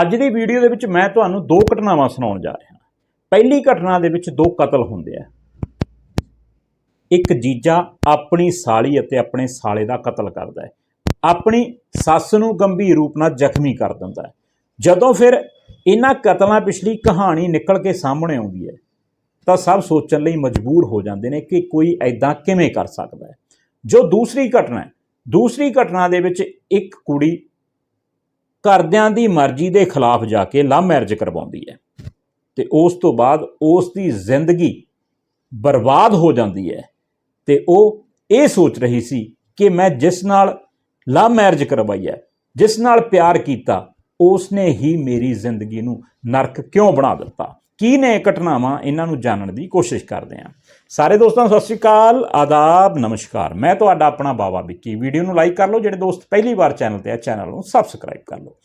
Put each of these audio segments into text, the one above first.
ਅੱਜ ਦੀ ਵੀਡੀਓ ਦੇ ਵਿੱਚ ਮੈਂ ਤੁਹਾਨੂੰ ਦੋ ਘਟਨਾਵਾਂ ਸੁਣਾਉਣ ਜਾ ਰਿਹਾ। ਪਹਿਲੀ ਘਟਨਾ ਦੇ ਵਿੱਚ ਦੋ ਕਤਲ ਹੁੰਦੇ ਆ। ਇੱਕ ਜੀਜਾ ਆਪਣੀ ਸਾਲੀ ਅਤੇ ਆਪਣੇ ਸਾਲੇ ਦਾ ਕਤਲ ਕਰਦਾ ਹੈ। ਆਪਣੀ ਸੱਸ ਨੂੰ ਗੰਭੀਰ ਰੂਪ ਨਾਲ ਜ਼ਖਮੀ ਕਰ ਦਿੰਦਾ ਹੈ। ਜਦੋਂ ਫਿਰ ਇਹਨਾਂ ਕਤਲਾਂ ਪਿਛਲੀ ਕਹਾਣੀ ਨਿਕਲ ਕੇ ਸਾਹਮਣੇ ਆਉਂਦੀ ਹੈ, ਤਾਂ ਸਭ ਸੋਚਣ ਲਈ ਮਜਬੂਰ ਹੋ ਜਾਂਦੇ ਨੇ ਕਿ ਕੋਈ ਐਦਾਂ ਕਿਵੇਂ ਕਰ ਸਕਦਾ ਹੈ। ਜੋ ਦੂਸਰੀ ਘਟਨਾ ਹੈ, ਦੂਸਰੀ ਘਟਨਾ ਦੇ ਵਿੱਚ ਇੱਕ ਕੁੜੀ ਘਰਦਿਆਂ ਦੀ ਮਰਜ਼ੀ ਦੇ ਖਿਲਾਫ ਜਾ ਕੇ ਲਵ ਮੈਰਿਜ ਕਰਵਾਉਂਦੀ ਹੈ ਤੇ ਉਸ ਤੋਂ ਬਾਅਦ ਉਸ ਦੀ ਜ਼ਿੰਦਗੀ ਬਰਬਾਦ ਹੋ ਜਾਂਦੀ ਹੈ ਤੇ ਉਹ ਇਹ ਸੋਚ ਰਹੀ ਸੀ ਕਿ ਮੈਂ ਜਿਸ ਨਾਲ ਲਵ ਮੈਰਿਜ ਕਰਵਾਈ ਹੈ, ਜਿਸ ਨਾਲ ਪਿਆਰ ਕੀਤਾ ਉਸ ਨੇ ਹੀ ਮੇਰੀ ਜ਼ਿੰਦਗੀ ਨੂੰ ਨਰਕ ਕਿਉਂ ਬਣਾ ਦਿੱਤਾ? ਕੀ ਨੇ ਇਹ ਘਟਨਾਵਾਂ ਇਹਨਾਂ ਨੂੰ ਜਾਣਨ ਦੀ ਕੋਸ਼ਿਸ਼ ਕਰਦੇ ਹਾਂ। ਸਾਰੇ ਦੋਸਤਾਂ ਸਤਿ ਸ਼੍ਰੀ ਅਕਾਲ, ਆਦਾਬ, ਨਮਸਕਾਰ। ਮੈਂ ਤੁਹਾਡਾ ਆਪਣਾ ਬਾਬਾ ਵਿੱਕੀ। ਵੀਡੀਓ ਨੂੰ ਲਾਈਕ ਕਰ ਲਓ, ਜਿਹੜੇ ਦੋਸਤ ਪਹਿਲੀ ਵਾਰ ਚੈਨਲ ਤੇ ਆ, ਚੈਨਲ ਨੂੰ ਸਬਸਕ੍ਰਾਈਬ ਕਰ ਲਓ।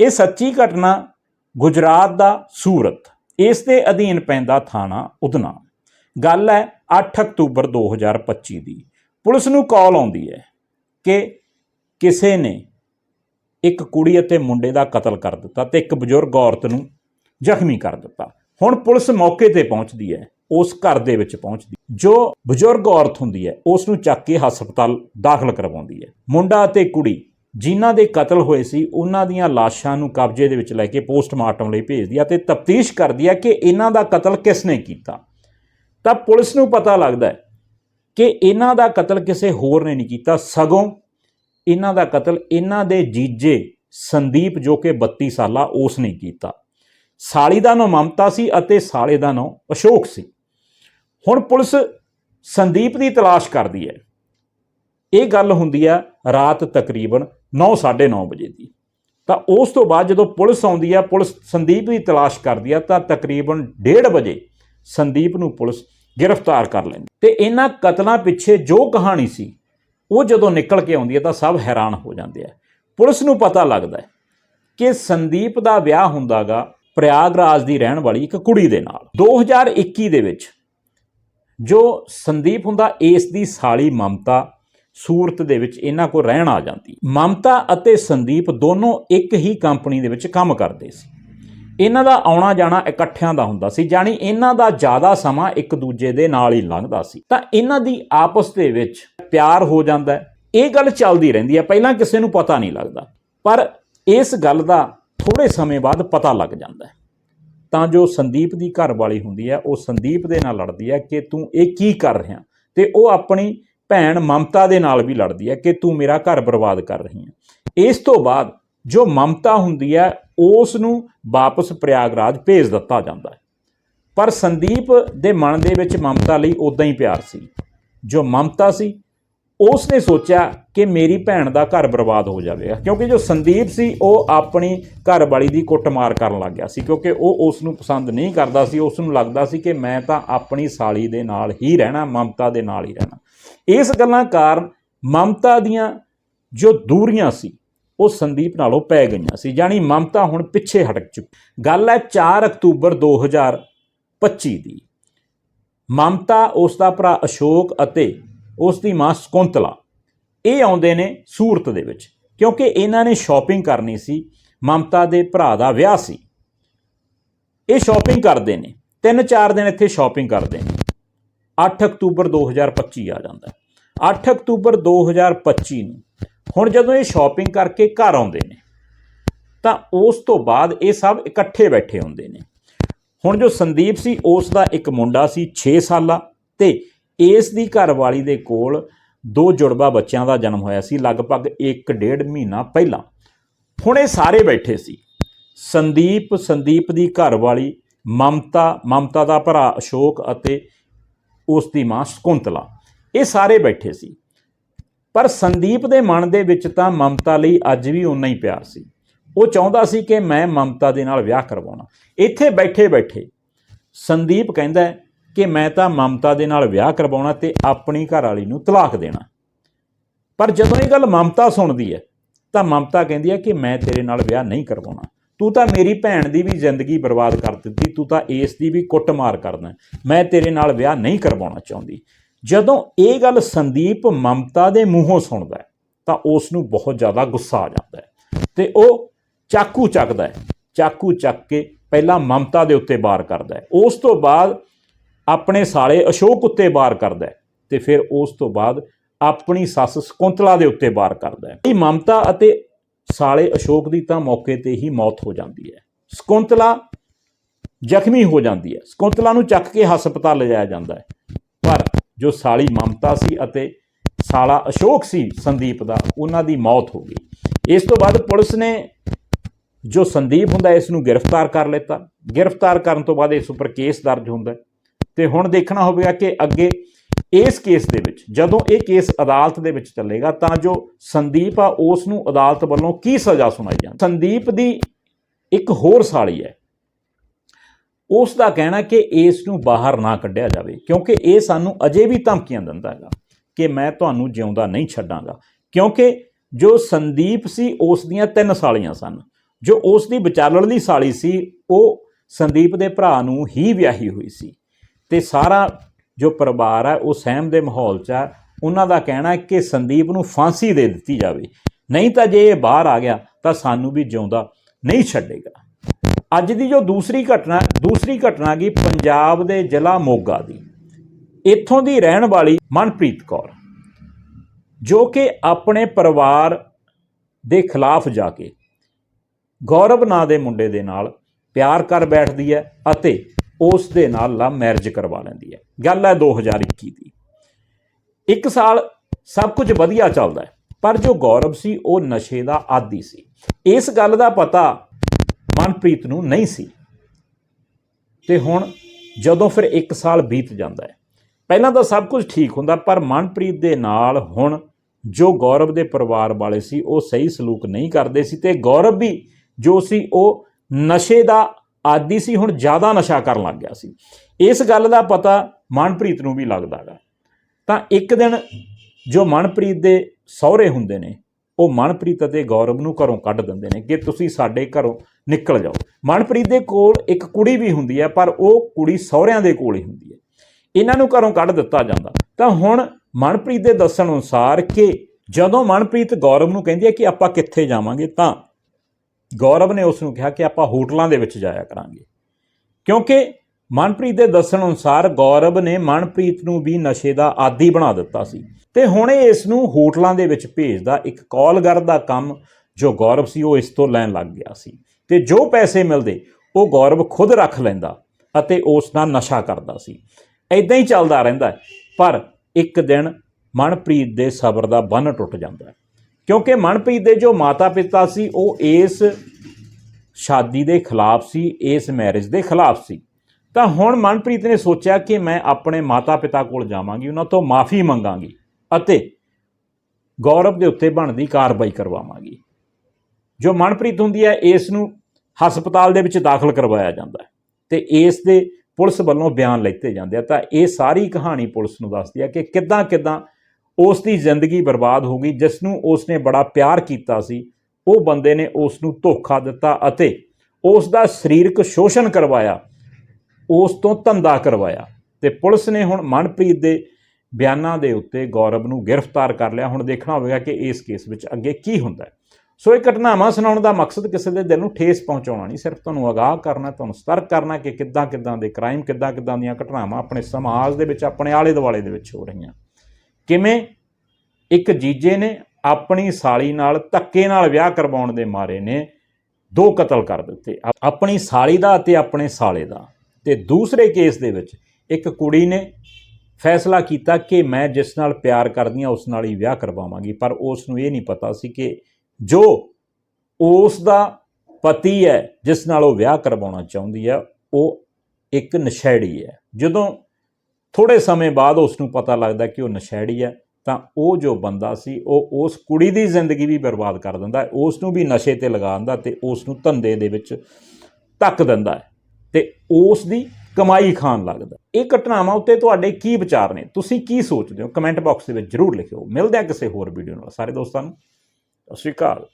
ਇਹ ਸੱਚੀ ਘਟਨਾ ਗੁਜਰਾਤ ਦਾ ਸੂਰਤ, ਇਸ ਦੇ ਅਧੀਨ ਪੈਂਦਾ ਥਾਣਾ ਉਦਨਾ ਗੱਲ ਹੈ 8 ਅਕਤੂਬਰ 2025 ਦੀ। ਪੁਲਿਸ ਨੂੰ ਕਾਲ ਆਉਂਦੀ ਹੈ ਕਿ ਕਿਸੇ ਨੇ ਇੱਕ ਕੁੜੀ ਅਤੇ ਮੁੰਡੇ ਦਾ ਕਤਲ ਕਰ ਦਿੱਤਾ ਤੇ ਇੱਕ ਬਜ਼ੁਰਗ ਔਰਤ ਨੂੰ ਜ਼ਖਮੀ ਕਰ ਦਿੱਤਾ। ਹੁਣ ਪੁਲਿਸ ਮੌਕੇ ਤੇ ਪਹੁੰਚਦੀ ਹੈ, ਉਸ ਘਰ ਦੇ ਵਿੱਚ ਪਹੁੰਚਦੀ ਜੋ ਬਜ਼ੁਰਗ ਔਰਤ ਹੁੰਦੀ ਹੈ, ਉਸ ਨੂੰ ਚੱਕ ਕੇ ਹਸਪਤਾਲ ਦਾਖਲ ਕਰਵਾਉਂਦੀ ਹੈ। ਮੁੰਡਾ ਅਤੇ ਕੁੜੀ, ਜਿਨ੍ਹਾਂ ਦੇ ਕਤਲ ਹੋਏ ਸੀ, ਉਹਨਾਂ ਦੀਆਂ ਲਾਸ਼ਾਂ ਨੂੰ ਕਬਜ਼ੇ ਦੇ ਵਿੱਚ ਲੈ ਕੇ ਪੋਸਟਮਾਰਟਮ ਲਈ ਭੇਜਦੀ ਹੈ ਤੇ ਤਫਤੀਸ਼ ਕਰਦੀ ਹੈ ਕਿ ਇਹਨਾਂ ਦਾ ਕਤਲ ਕਿਸ ਨੇ ਕੀਤਾ। ਤਾਂ ਪੁਲਿਸ ਨੂੰ ਪਤਾ ਲੱਗਦਾ ਹੈ ਕਿ ਇਹਨਾਂ ਦਾ ਕਤਲ ਕਿਸੇ ਹੋਰ ਨੇ ਨਹੀਂ ਕੀਤਾ, ਸਗੋਂ ਇਹਨਾਂ ਦਾ ਕਤਲ ਇਹਨਾਂ ਦੇ ਜੀਜੇ ਸੰਦੀਪ ਜੋ ਕਿ 32 ਸਾਲਾ ਉਸ ਨੇ ਕੀਤਾ। ਸਾਲੀ ਦਾ ਨਾਮ ਮਮਤਾ ਸੀ ਅਤੇ ਸਾਲੇ ਦਾ ਨਾਮ ਅਸ਼ੋਕ ਸੀ। ਹੁਣ ਪੁਲਿਸ ਸੰਦੀਪ ਦੀ ਤਲਾਸ਼ ਕਰਦੀ ਹੈ। ਇਹ ਗੱਲ ਹੁੰਦੀ ਆ ਰਾਤ ਤਕਰੀਬਨ 9:30 ਵਜੇ ਦੀ। ਤਾਂ ਉਸ ਤੋਂ ਬਾਅਦ ਜਦੋਂ ਪੁਲਿਸ ਆਉਂਦੀ ਆ, ਪੁਲਿਸ ਸੰਦੀਪ ਦੀ ਤਲਾਸ਼ ਕਰਦੀ ਆ, ਤਾਂ ਤਕਰੀਬਨ 1:30 ਵਜੇ ਸੰਦੀਪ ਨੂੰ ਪੁਲਿਸ ਗ੍ਰਿਫਤਾਰ ਕਰ ਲੈਂਦੀ ਤੇ ਇਹਨਾਂ ਕਤਲਾਂ ਪਿੱਛੇ ਜੋ ਕਹਾਣੀ ਸੀ, ਉਹ ਜਦੋਂ ਨਿਕਲ ਕੇ ਆਉਂਦੀ ਹੈ ਤਾਂ ਸਭ ਹੈਰਾਨ ਹੋ ਜਾਂਦੇ ਆ। ਪੁਲਿਸ ਨੂੰ ਪਤਾ ਲੱਗਦਾ ਕਿ ਸੰਦੀਪ ਦਾ ਵਿਆਹ ਹੁੰਦਾਗਾ ਪ੍ਰਯਾਗਰਾਜ ਦੀ ਰਹਿਣ ਵਾਲੀ ਇੱਕ ਕੁੜੀ ਦੇ ਨਾਲ। 2021 ਦੇ ਵਿੱਚ ਜੋ ਸੰਦੀਪ ਹੁੰਦਾ, ਇਸ ਦੀ ਸਾਲੀ ਮਮਤਾ ਸੂਰਤ ਦੇ ਵਿੱਚ ਇਹਨਾਂ ਕੋਲ ਰਹਿਣ ਆ ਜਾਂਦੀ। ਮਮਤਾ ਅਤੇ ਸੰਦੀਪ ਦੋਨੋਂ ਇੱਕ ਹੀ ਕੰਪਨੀ ਦੇ ਵਿੱਚ ਕੰਮ ਕਰਦੇ ਸੀ। ਇਹਨਾਂ ਦਾ ਆਉਣਾ ਜਾਣਾ ਇਕੱਠਿਆਂ ਦਾ ਹੁੰਦਾ ਸੀ ਜਾਣੀ ਇਹਨਾਂ ਦਾ ਜ਼ਿਆਦਾ ਸਮਾਂ ਇੱਕ ਦੂਜੇ ਦੇ ਨਾਲ ਹੀ ਲੰਘਦਾ ਸੀ। ਤਾਂ ਇਹਨਾਂ ਦੀ ਆਪਸ ਦੇ ਵਿੱਚ ਪਿਆਰ ਹੋ ਜਾਂਦਾ ਹੈ। ਇਹ ਗੱਲ ਚੱਲਦੀ ਰਹਿੰਦੀ ਹੈ, ਪਹਿਲਾਂ ਕਿਸੇ ਨੂੰ ਪਤਾ ਨਹੀਂ ਲੱਗਦਾ। ਪਰ ਇਸ ਗੱਲ ਦਾ ਥੋੜੇ ਸਮੇਂ ਬਾਅਦ ਪਤਾ ਲੱਗ ਜਾਂਦਾ ਹੈ। ਤਾਂ ਜੋ ਸੰਦੀਪ ਦੀ ਘਰ ਵਾਲੀ ਹੁੰਦੀ ਹੈ, ਉਹ ਸੰਦੀਪ ਦੇ ਨਾਲ ਲੜਦੀ ਹੈ ਕਿ ਤੂੰ ਇਹ ਕੀ ਕਰ ਰਿਹਾ ਤੇ ਉਹ ਆਪਣੀ ਭੈਣ ਮਮਤਾ ਦੇ ਨਾਲ ਵੀ ਲੜਦੀ ਹੈ ਕਿ ਤੂੰ ਮੇਰਾ ਘਰ ਬਰਬਾਦ ਕਰ ਰਹੀ ਹੈ। ਇਸ ਤੋਂ ਬਾਅਦ ਜੋ ਮਮਤਾ ਹੁੰਦੀ ਹੈ, ਉਸ ਨੂੰ ਵਾਪਸ ਪ੍ਰਯਾਗਰਾਜ ਭੇਜ ਦਿੱਤਾ ਜਾਂਦਾ ਹੈ। ਪਰ ਸੰਦੀਪ ਦੇ ਮਨ ਦੇ ਵਿੱਚ ਮਮਤਾ ਲਈ ਉਦਾਂ ਹੀ ਪਿਆਰ ਸੀ। ਜੋ ਮਮਤਾ ਸੀ ਉਸ ਨੇ ਸੋਚਿਆ ਕਿ ਮੇਰੀ ਭੈਣ ਦਾ ਘਰ ਬਰਬਾਦ ਹੋ ਜਾਵੇਗਾ ਕਿਉਂਕਿ ਜੋ ਸੰਦੀਪ ਸੀ, ਉਹ ਆਪਣੀ ਘਰਵਾਲੀ ਦੀ ਕੁੱਟਮਾਰ ਕਰਨ ਲੱਗ ਗਿਆ ਸੀ। ਕਿਉਂਕਿ ਉਹ ਉਸ ਨੂੰ ਪਸੰਦ ਨਹੀਂ ਕਰਦਾ ਸੀ। ਉਸ ਨੂੰ ਲੱਗਦਾ ਸੀ ਕਿ ਮੈਂ ਤਾਂ ਆਪਣੀ ਸਾਲੀ ਦੇ ਨਾਲ ਹੀ ਰਹਿਣਾ, ਮਮਤਾ ਦੇ ਨਾਲ ਹੀ ਰਹਿਣਾ। ਇਸ ਗੱਲਾਂ ਕਾਰਨ ਮਮਤਾ ਦੀਆਂ ਜੋ ਦੂਰੀਆਂ ਸੀ, ਉਹ ਸੰਦੀਪ ਨਾਲੋਂ ਪੈ ਗਈਆਂ ਸੀ। ਜਾਨੀ ਮਮਤਾ ਹੁਣ ਪਿੱਛੇ ਹਟਕ ਚੁੱਕੀ। ਗੱਲ ਹੈ 4 ਅਕਤੂਬਰ 2025 ਦੀ। ਮਮਤਾ ਉਸ ਦਾ ਭਰਾ ਅਸ਼ੋਕ ਅਤੇ ਉਸ ਦੀ ਮਾਂ ਸਕੁੰਤਲਾ। ਇਹ ਆਉਂਦੇ ਨੇ ਸੂਰਤ ਦੇ ਵਿੱਚ, ਕਿਉਂਕਿ ਇਹਨਾਂ ਨੇ ਸ਼ਾਪਿੰਗ ਕਰਨੀ ਸੀ, ਮਮਤਾ ਦੇ ਭਰਾ ਦਾ ਵਿਆਹ ਸੀ। ਇਹ ਸ਼ਾਪਿੰਗ ਕਰਦੇ ਨੇ 3-4 ਦਿਨ ਇੱਥੇ ਸ਼ਾਪਿੰਗ ਕਰਦੇ ਨੇ। 8 ਅਕਤੂਬਰ 2025 ਆ ਜਾਂਦਾ। ਹੈ 8 ਅਕਤੂਬਰ 2025 ਨੂੰ, ਹੁਣ ਜਦੋਂ ਇਹ ਸ਼ਾਪਿੰਗ ਕਰਕੇ ਘਰ ਆਉਂਦੇ ਨੇ, ਤਾਂ ਉਸ ਤੋਂ ਬਾਅਦ ਇਹ ਸਭ ਇਕੱਠੇ ਬੈਠੇ ਹੁੰਦੇ ਨੇ। ਹੁਣ ਜੋ ਸੰਦੀਪ ਸੀ, ਉਸ ਦਾ ਇੱਕ ਮੁੰਡਾ ਸੀ 6 ਸਾਲਾ ਤੇ ਇਸ ਦੀ ਘਰਵਾਲੀ ਦੇ ਕੋਲ ਦੋ ਜੁੜਵਾ ਬੱਚਿਆਂ ਦਾ ਜਨਮ ਹੋਇਆ ਸੀ, ਲਗਭਗ 1.5 ਮਹੀਨਾ ਪਹਿਲਾਂ। ਹੁਣ ਇਹ ਸਾਰੇ ਬੈਠੇ ਸੀ। ਸੰਦੀਪ ਸੰਦੀਪ ਦੀ ਘਰਵਾਲੀ, ਮਮਤਾ ਮਮਤਾ ਦਾ ਭਰਾ ਅਸ਼ੋਕ ਅਤੇ ਉਸ ਦੀ ਮਾਂ ਸਕੁੰਤਲਾ, ਇਹ ਸਾਰੇ ਬੈਠੇ ਸੀ। ਪਰ ਸੰਦੀਪ ਦੇ ਮਨ ਦੇ ਵਿੱਚ ਤਾਂ ਮਮਤਾ ਲਈ ਅੱਜ ਵੀ ਉਨਾ ਹੀ ਪਿਆਰ ਸੀ। ਉਹ ਚਾਹੁੰਦਾ ਸੀ ਕਿ ਮੈਂ ਮਮਤਾ ਦੇ ਨਾਲ ਵਿਆਹ ਕਰਵਾਉਣਾ। ਇੱਥੇ ਬੈਠੇ ਬੈਠੇ ਸੰਦੀਪ ਕਹਿੰਦਾ ਕਿ ਮੈਂ ਤਾਂ ਮਮਤਾ ਦੇ ਨਾਲ ਵਿਆਹ ਕਰਵਾਉਣਾ ਤੇ ਆਪਣੀ ਘਰ ਵਾਲੀ ਨੂੰ ਤਲਾਕ ਦੇਣਾ। ਪਰ ਜਦੋਂ ਇਹ ਗੱਲ ਮਮਤਾ ਸੁਣਦੀ ਹੈ, ਤਾਂ ਮਮਤਾ ਕਹਿੰਦੀ ਹੈ ਕਿ ਮੈਂ ਤੇਰੇ ਨਾਲ ਵਿਆਹ ਨਹੀਂ ਕਰਵਾਉਣਾ। ਤੂੰ ਤਾਂ ਮੇਰੀ ਭੈਣ ਦੀ ਵੀ ਜ਼ਿੰਦਗੀ ਬਰਬਾਦ ਕਰ ਦਿੱਤੀ, ਤੂੰ ਤਾਂ ਇਸ ਦੀ ਵੀ ਕੁੱਟਮਾਰ ਕਰਦਾ ਮੈਂ ਤੇਰੇ ਨਾਲ ਵਿਆਹ ਨਹੀਂ ਕਰਵਾਉਣਾ ਚਾਹੁੰਦੀ। ਜਦੋਂ ਇਹ ਗੱਲ ਸੰਦੀਪ ਮਮਤਾ ਦੇ ਮੂੰਹੋਂ ਸੁਣਦਾ ਹੈ, ਤਾਂ ਉਸ ਨੂੰ ਬਹੁਤ ਜ਼ਿਆਦਾ ਗੁੱਸਾ ਆ ਜਾਂਦਾ ਹੈ ਤੇ ਉਹ ਚਾਕੂ ਚੱਕਦਾ ਹੈ। ਚਾਕੂ ਚੱਕ ਕੇ ਪਹਿਲਾਂ ਮਮਤਾ ਦੇ ਉੱਤੇ ਵਾਰ ਕਰਦਾ ਹੈ। ਉਸ ਤੋਂ ਬਾਅਦ ਆਪਣੇ ਸਾਲੇ ਅਸ਼ੋਕ ਉੱਤੇ ਵਾਰ ਕਰਦਾ ਹੈ ਤੇ ਫਿਰ ਉਸ ਤੋਂ ਬਾਅਦ ਆਪਣੀ ਸੱਸ ਸਕੁੰਤਲਾ ਦੇ ਉੱਤੇ ਵਾਰ ਕਰਦਾ ਇਹ ਮਮਤਾ ਅਤੇ ਸਾਲੇ ਅਸ਼ੋਕ ਦੀ ਤਾਂ ਮੌਕੇ ਤੇ ਹੀ ਮੌਤ ਹੋ ਜਾਂਦੀ ਹੈ। ਸਕੁੰਤਲਾ ਜ਼ਖਮੀ ਹੋ ਜਾਂਦੀ ਹੈ। ਸਕੁੰਤਲਾ ਨੂੰ ਚੱਕ ਕੇ ਹਸਪਤਾਲ ਲਿਜਾਇਆ ਜਾਂਦਾ ਹੈ। ਪਰ ਜੋ ਸਾਲੀ ਮਮਤਾ ਸੀ ਅਤੇ ਸਾਲਾ ਅਸ਼ੋਕ ਸੀ ਸੰਦੀਪ ਦਾ, ਉਹਨਾਂ ਦੀ ਮੌਤ ਹੋ ਗਈ। ਇਸ ਤੋਂ ਬਾਅਦ ਪੁਲਿਸ ਨੇ ਜੋ ਸੰਦੀਪ ਹੁੰਦਾ, ਇਸ ਨੂੰ ਗ੍ਰਿਫਤਾਰ ਕਰ ਲਿੱਤਾ। ਗ੍ਰਿਫਤਾਰ ਕਰਨ ਤੋਂ ਬਾਅਦ ਇਸ ਉੱਪਰ ਕੇਸ ਦਰਜ ਹੁੰਦਾ ਤੇ ਹੁਣ ਦੇਖਣਾ ਹੋਵੇਗਾ ਕਿ ਅੱਗੇ ਇਸ ਕੇਸ ਦੇ ਵਿੱਚ, ਜਦੋਂ ਇਹ ਕੇਸ ਅਦਾਲਤ ਦੇ ਵਿੱਚ ਚੱਲੇਗਾ, ਤਾਂ ਜੋ ਸੰਦੀਪ ਆ, ਉਸ ਨੂੰ ਅਦਾਲਤ ਵੱਲੋਂ ਕੀ ਸਜ਼ਾ ਸੁਣਾਈ ਜਾਂਦੀ ਸੰਦੀਪ ਦੀ ਇੱਕ ਹੋਰ ਸਾਲੀ ਹੈ। ਉਸ ਦਾ ਕਹਿਣਾ ਕਿ ਇਸ ਨੂੰ ਬਾਹਰ ਨਾ ਕੱਢਿਆ ਜਾਵੇ, ਕਿਉਂਕਿ ਇਹ ਸਾਨੂੰ ਅਜੇ ਵੀ ਧਮਕੀਆਂ ਦਿੰਦਾ ਹੈਗਾ ਕਿ ਮੈਂ ਤੁਹਾਨੂੰ ਜਿਉਂਦਾ ਨਹੀਂ ਛੱਡਾਂਗਾ, ਕਿਉਂਕਿ ਜੋ ਸੰਦੀਪ ਸੀ, ਉਸ ਦੀਆਂ ਤਿੰਨ ਸਾਲੀਆਂ ਸਨ। ਜੋ ਉਸ ਦੀ ਵਿਚਾਲੜਲੀ ਸਾਲੀ ਸੀ, ਉਹ ਸੰਦੀਪ ਦੇ ਭਰਾ ਨੂੰ ਹੀ ਵਿਆਹੀ ਹੋਈ ਸੀ। ਤੇ ਸਾਰਾ ਜੋ ਪਰਿਵਾਰ ਹੈ ਉਹ ਸਹਿਮ ਦੇ ਮਾਹੌਲ 'ਚ ਹੈ ਉਹਨਾਂ ਦਾ ਕਹਿਣਾ ਹੈ ਕਿ ਸੰਦੀਪ ਨੂੰ ਫਾਂਸੀ ਦੇ ਦਿੱਤੀ ਜਾਵੇ। ਨਹੀਂ ਤਾਂ ਜੇ ਇਹ ਬਾਹਰ ਆ ਗਿਆ, ਤਾਂ ਸਾਨੂੰ ਵੀ ਜਿਉਂਦਾ ਨਹੀਂ ਛੱਡੇਗਾ। ਅੱਜ ਦੀ ਜੋ ਦੂਸਰੀ ਘਟਨਾ ਦੂਸਰੀ ਘਟਨਾ ਗਈ ਪੰਜਾਬ ਦੇ ਜ਼ਿਲ੍ਹਾ ਮੋਗਾ ਦੀ। ਇੱਥੋਂ ਦੀ ਰਹਿਣ ਵਾਲੀ ਮਨਪ੍ਰੀਤ ਕੌਰ, ਜੋ ਕਿ ਆਪਣੇ ਪਰਿਵਾਰ ਦੇ ਖਿਲਾਫ ਜਾ ਕੇ ਗੌਰਵ ਨਾਂ ਦੇ ਮੁੰਡੇ ਦੇ ਨਾਲ ਪਿਆਰ ਕਰ ਬੈਠਦੀ ਹੈ ਅਤੇ ਉਸ ਦੇ ਨਾਲ ਲਵ ਮੈਰਿਜ ਕਰਵਾ ਲੈਂਦੀ ਹੈ। ਗੱਲ ਹੈ 2021 ਦੀ। ਇੱਕ ਸਾਲ ਸਭ ਕੁਝ ਵਧੀਆ ਚੱਲਦਾ ਹੈ, ਪਰ ਜੋ ਗੌਰਵ ਸੀ, ਉਹ ਨਸ਼ੇ ਦਾ ਆਦੀ ਸੀ। ਇਸ ਗੱਲ ਦਾ ਪਤਾ ਮਨਪ੍ਰੀਤ ਨੂੰ ਨਹੀਂ ਸੀ। ਤੇ ਹੁਣ ਜਦੋਂ ਫਿਰ 1 ਸਾਲ ਬੀਤ ਜਾਂਦਾ ਹੈ, ਪਹਿਲਾਂ ਤਾਂ ਸਭ ਕੁਝ ਠੀਕ ਹੁੰਦਾ, ਪਰ ਮਨਪ੍ਰੀਤ ਦੇ ਨਾਲ ਹੁਣ ਜੋ ਗੌਰਵ ਦੇ ਪਰਿਵਾਰ ਵਾਲੇ ਸੀ, ਉਹ ਸਹੀ ਸਲੂਕ ਨਹੀਂ ਕਰਦੇ ਸੀ। ਤੇ ਗੌਰਵ ਵੀ ਜੋ ਸੀ, ਉਹ ਨਸ਼ੇ ਦਾ ਆਦੀ ਸੀ, ਹੁਣ ਜ਼ਿਆਦਾ ਨਸ਼ਾ ਕਰਨ ਲੱਗ ਗਿਆ ਸੀ। ਇਸ ਗੱਲ ਦਾ ਪਤਾ ਮਨਪ੍ਰੀਤ ਨੂੰ ਵੀ ਲੱਗਦਾਗਾ ਤਾਂ ਇੱਕ ਦਿਨ ਜੋ ਮਨਪ੍ਰੀਤ ਦੇ ਸਹੁਰੇ ਹੁੰਦੇ ਨੇ, ਉਹ ਮਨਪ੍ਰੀਤ ਅਤੇ ਗੌਰਵ ਨੂੰ ਘਰੋਂ ਕੱਢ ਦਿੰਦੇ ਨੇ ਕਿ ਤੁਸੀਂ ਸਾਡੇ ਘਰੋਂ ਨਿਕਲ ਜਾਓ। ਮਨਪ੍ਰੀਤ ਦੇ ਕੋਲ ਇੱਕ ਕੁੜੀ ਵੀ ਹੁੰਦੀ ਹੈ, ਪਰ ਉਹ ਕੁੜੀ ਸਹੁਰਿਆਂ ਦੇ ਕੋਲ ਹੀ ਹੁੰਦੀ ਹੈ। ਇਹਨਾਂ ਨੂੰ ਘਰੋਂ ਕੱਢ ਦਿੱਤਾ ਜਾਂਦਾ। ਤਾਂ ਹੁਣ ਮਨਪ੍ਰੀਤ ਦੇ ਦੱਸਣ ਅਨੁਸਾਰ ਕਿ ਜਦੋਂ ਮਨਪ੍ਰੀਤ ਗੌਰਵ ਨੂੰ ਕਹਿੰਦੀ ਹੈ ਕਿ ਆਪਾਂ ਕਿੱਥੇ ਜਾਵਾਂਗੇ, ਤਾਂ ਗੌਰਵ ਨੇ ਉਸ ਨੂੰ ਕਿਹਾ ਕਿ ਆਪਾਂ ਹੋਟਲਾਂ ਦੇ ਵਿੱਚ ਜਾਇਆ ਕਰਾਂਗੇ। ਕਿਉਂਕਿ ਮਨਪ੍ਰੀਤ ਦੇ ਦੱਸਣ ਅਨੁਸਾਰ ਗੌਰਵ ਨੇ ਮਨਪ੍ਰੀਤ ਨੂੰ ਵੀ ਨਸ਼ੇ ਦਾ ਆਦੀ ਬਣਾ ਦਿੱਤਾ ਸੀ। ਤੇ ਹੁਣ ਇਸ ਨੂੰ ਹੋਟਲਾਂ ਦੇ ਵਿੱਚ ਭੇਜਦਾ ਇੱਕ ਕਾਲਗਰ ਦਾ ਕੰਮ ਜੋ ਗੌਰਵ ਸੀ, ਉਹ ਇਸ ਤੋਂ ਲੈਣ ਲੱਗ ਗਿਆ ਸੀ। ਤੇ ਜੋ ਪੈਸੇ ਮਿਲਦੇ, ਉਹ ਗੌਰਵ ਖੁਦ ਰੱਖ ਲੈਂਦਾ ਅਤੇ ਉਸ ਨਾਲ ਨਸ਼ਾ ਕਰਦਾ ਸੀ। ਐਦਾਂ ਹੀ ਚੱਲਦਾ ਰਹਿੰਦਾ ਪਰ ਇੱਕ ਦਿਨ ਮਨਪ੍ਰੀਤ ਦੇ ਸਬਰ ਦਾ ਬੰਨ ਟੁੱਟ ਜਾਂਦਾ ਕਿਉਂਕਿ ਮਨਪ੍ਰੀਤ ਦੇ ਜੋ ਮਾਤਾ-ਪਿਤਾ ਸੀ, ਉਹ ਇਸ ਸ਼ਾਦੀ ਦੇ ਖਿਲਾਫ ਸੀ, ਇਸ ਮੈਰਿਜ ਦੇ ਖਿਲਾਫ ਸੀ। ਤਾਂ ਹੁਣ ਮਨਪ੍ਰੀਤ ਨੇ ਸੋਚਿਆ ਕਿ ਮੈਂ ਆਪਣੇ ਮਾਤਾ-ਪਿਤਾ ਕੋਲ ਜਾਵਾਂਗੀ, ਉਹਨਾਂ ਤੋਂ ਮਾਫੀ ਮੰਗਾਂਗੀ ਅਤੇ ਗੌਰਵ ਦੇ ਉੱਤੇ ਬਣਦੀ ਕਾਰਵਾਈ ਕਰਵਾਵਾਂਗੀ। ਜੋ ਮਨਪ੍ਰੀਤ ਹੁੰਦੀ ਹੈ, ਇਸ ਨੂੰ ਹਸਪਤਾਲ ਦੇ ਵਿੱਚ ਦਾਖਲ ਕਰਵਾਇਆ ਜਾਂਦਾ ਹੈ ਤੇ ਇਸ ਦੇ ਪੁਲਿਸ ਵੱਲੋਂ ਬਿਆਨ ਲਿੱਤੇ ਜਾਂਦੇ ਆ। ਤਾਂ ਇਹ ਸਾਰੀ ਕਹਾਣੀ ਪੁਲਿਸ ਨੂੰ ਦੱਸਦੀ ਹੈ ਕਿ ਕਿੱਦਾਂ ਕਿੱਦਾਂ ਉਸ ਦੀ ਜ਼ਿੰਦਗੀ ਬਰਬਾਦ ਹੋ ਗਈ ਜਿਸ ਨੂੰ ਉਸ ਨੇ ਬੜਾ ਪਿਆਰ ਕੀਤਾ ਸੀ। ਉਹ ਬੰਦੇ ਨੇ ਉਸ ਨੂੰ ਧੋਖਾ ਦਿੱਤਾ ਅਤੇ ਉਸ ਦਾ ਸਰੀਰਕ ਸ਼ੋਸ਼ਣ ਕਰਵਾਇਆ, ਉਸ ਤੋਂ ਧੰਦਾ ਕਰਵਾਇਆ ਤੇ ਪੁਲਿਸ ਨੇ ਹੁਣ ਮਨਪ੍ਰੀਤ ਦੇ ਬਿਆਨਾਂ ਦੇ ਉੱਤੇ ਗੌਰਵ ਨੂੰ ਗ੍ਰਿਫਤਾਰ ਕਰ ਲਿਆ। ਹੁਣ ਦੇਖਣਾ ਹੋਵੇਗਾ ਕਿ ਇਸ ਕੇਸ ਵਿੱਚ ਅੱਗੇ ਕੀ ਹੁੰਦਾ ਹੈ। ਸੋ ਇਹ ਘਟਨਾਵਾਂ ਸੁਣਾਉਣ ਦਾ ਮਕਸਦ ਕਿਸੇ ਦੇ ਦਿਲ ਨੂੰ ਠੇਸ ਪਹੁੰਚਾਉਣਾ ਨਹੀਂ, ਸਿਰਫ ਤੁਹਾਨੂੰ ਅਗਾਹ ਕਰਨਾ ਤੁਹਾਨੂੰ ਸਤਰਕ ਕਰਨਾ ਕਿ ਕਿੱਦਾਂ ਕਿੱਦਾਂ ਦੇ ਕ੍ਰਾਈਮ ਕਿੱਦਾਂ ਕਿੱਦਾਂ ਦੀਆਂ ਘਟਨਾਵਾਂ ਆਪਣੇ ਸਮਾਜ ਦੇ ਵਿੱਚ, ਆਪਣੇ ਆਲੇ ਦੁਆਲੇ ਦੇ ਵਿੱਚ ਹੋ ਰਹੀਆਂ। ਕਿਵੇਂ? ਇੱਕ ਜੀਜੇ ਨੇ ਆਪਣੀ ਸਾਲੀ ਨਾਲ ਧੱਕੇ ਨਾਲ ਵਿਆਹ ਕਰਵਾਉਣ ਦੇ ਮਾਰੇ ਨੇ, ਦੋ ਕਤਲ ਕਰ ਦਿੱਤੇ। ਆਪਣੀ ਸਾਲੀ ਦਾ ਅਤੇ ਆਪਣੇ ਸਾਲੇ ਦਾ। ਤੇ ਦੂਸਰੇ ਕੇਸ ਦੇ ਵਿੱਚ ਇੱਕ ਕੁੜੀ ਨੇ ਫੈਸਲਾ ਕੀਤਾ ਕਿ ਮੈਂ ਜਿਸ ਨਾਲ ਪਿਆਰ ਕਰਦੀ ਹਾਂ, ਉਸ ਨਾਲ ਹੀ ਵਿਆਹ ਕਰਵਾਵਾਂਗੀ। ਪਰ ਉਸ ਨੂੰ ਇਹ ਨਹੀਂ ਪਤਾ ਸੀ ਕਿ ਜੋ ਉਸ ਦਾ ਪਤੀ ਹੈ, ਜਿਸ ਨਾਲ ਉਹ ਵਿਆਹ ਕਰਵਾਉਣਾ ਚਾਹੁੰਦੀ ਹੈ, ਉਹ ਇੱਕ ਨਸ਼ੇੜੀ ਹੈ। ਜਦੋਂ ਥੋੜੇ ਸਮੇਂ ਬਾਅਦ ਉਸ ਨੂੰ ਪਤਾ ਲੱਗਦਾ ਕਿ ਉਹ ਨਸ਼ੇੜੀ ਹੈ, ਤਾਂ ਉਹ ਜੋ ਬੰਦਾ ਸੀ, ਉਹ ਉਸ ਕੁੜੀ ਦੀ ਜ਼ਿੰਦਗੀ ਵੀ ਬਰਬਾਦ ਕਰ ਦਿੰਦਾ ਉਸ ਨੂੰ ਵੀ ਨਸ਼ੇ ਤੇ ਲਗਾ ਦਿੰਦਾ ਤੇ ਉਸ ਨੂੰ ਧੰਦੇ ਦੇ ਵਿੱਚ ਧੱਕ ਦਿੰਦਾ ਹੈ ਤੇ ਉਸ ਦੀ ਕਮਾਈ ਖਾਣ ਲੱਗਦਾ ਇਹ ਘਟਨਾਵਾਂ ਉੱਤੇ ਤੁਹਾਡੇ ਕੀ ਵਿਚਾਰ ਨੇ? ਤੁਸੀਂ ਕੀ ਸੋਚਦੇ ਹੋ? ਕਮੈਂਟ ਬਾਕਸ ਦੇ ਵਿੱਚ ਜਰੂਰ ਲਿਖਿਓ। ਮਿਲਦੇ ਆ ਕਿਸੇ ਹੋਰ ਵੀਡੀਓ ਨਾਲ। ਸਾਰੇ ਦੋਸਤਾਂ ਨੂੰ, ਸਤਿ ਸ਼੍ਰੀ ਅਕਾਲ।